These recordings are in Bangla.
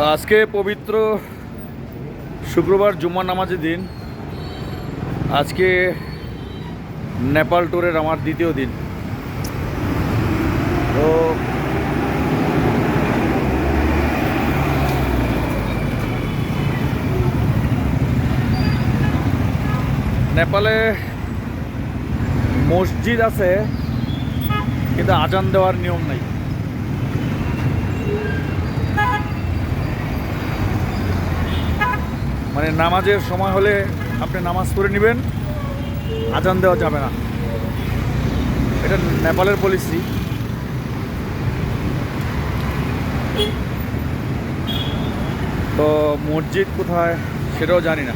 আজকে পবিত্র শুক্রবার জুম্মা নামাজের দিন। আজকে নেপাল ট্যুরের আমার দ্বিতীয় দিন। তো নেপালে মসজিদ আছে, কিন্তু আজান দেওয়ার নিয়ম নাই। নামাজের সময় হলে আপনি নামাজ পড়ে নেবেন, আজান দেওয়া যাবে না। এটা নেপালের পলিসি তো মসজিদ কোথায় সেটাও জানি না।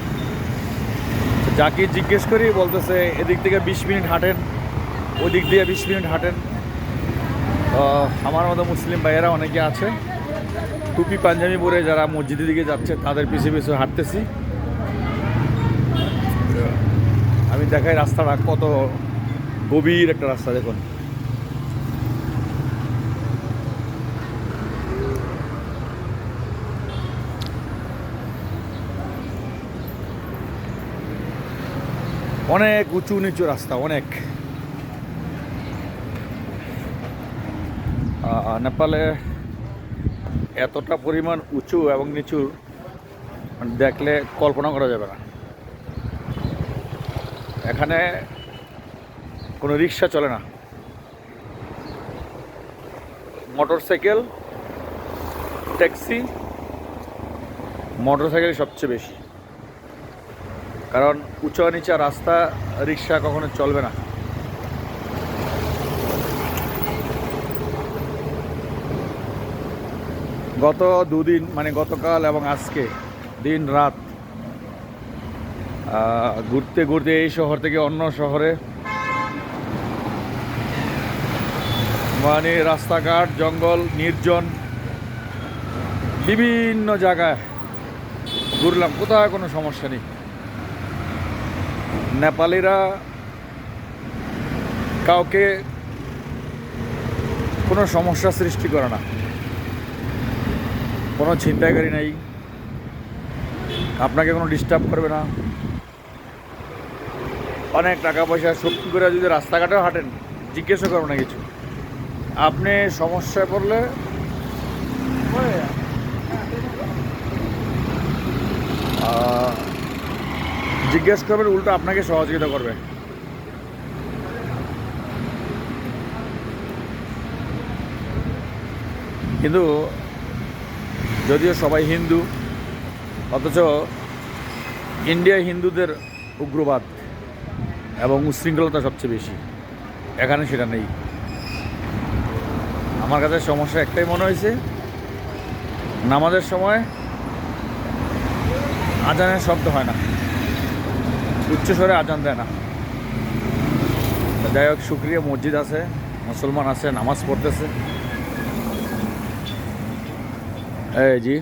যাকে জিজ্ঞেস করি, বলতেছে এদিক থেকে বিশ মিনিট হাঁটেন, ওদিক দিয়ে বিশ মিনিট হাঁটেন। আমার মতো মুসলিম ভাইয়েরা অনেকে আছে। টুপি, পাঞ্জাবি পরে যারা মসজিদের দিকে যাচ্ছে, তাদের পিছিয়ে পিছু হাঁটতেছি। আমি দেখাই রাস্তাটা কত গভীর একটা রাস্তা, দেখুন। অনেক উঁচু নিচু রাস্তা, অনেক। নেপালে এতটা পরিমাণ উঁচু এবং নিচু, দেখলে কল্পনা করা যাবে না। এখানে কোনো রিক্সা চলে না। Motorcycle taxi motorcycle সবচেয়ে বেশি। কারণ উঁচা নিচা রাস্তা রিক্সা কখনো চলবে না। গত দুদিন মানে গতকাল এবং আজকে দিন রাত ঘুরতে ঘুরতে এই শহর থেকে অন্য শহরে। মানে রাস্তাঘাট, জঙ্গল, নির্জন, বিভিন্ন জায়গায় ঘুরলাম, কোথাও কোনো সমস্যা নেই। নেপালিরা কাউকে কোনো সমস্যা সৃষ্টি করে না। কোনো ছিনতাইকারী নেই। আপনাকে কোনো ডিস্টার্ব করবে না। অনেক টাকা পয়সা শক্তি করে যদি রাস্তাঘাটেও হাঁটেন জিজ্ঞেসও করবে না কিছু। আপনি সমস্যায় পড়লে জিজ্ঞেস করবেন, উল্টো আপনাকে সহযোগিতা করবে। কিন্তু যদিও সবাই হিন্দু, অথচ ইন্ডিয়া হিন্দুদের উগ্রবাদ। এবং উশৃঙ্খলতা সবচেয়ে বেশি। এখানে সেটা নেই। আমার কাছে সমস্যা একটাই মনে হয়েছে, নামাজের সময় আজানের শব্দ হয় না। উচ্চস্বরে আজান দেয় না। যাই হোক, শুক্রিয়া, মসজিদ আছে, মুসলমান আছে, নামাজ পড়তেছে। এই জি।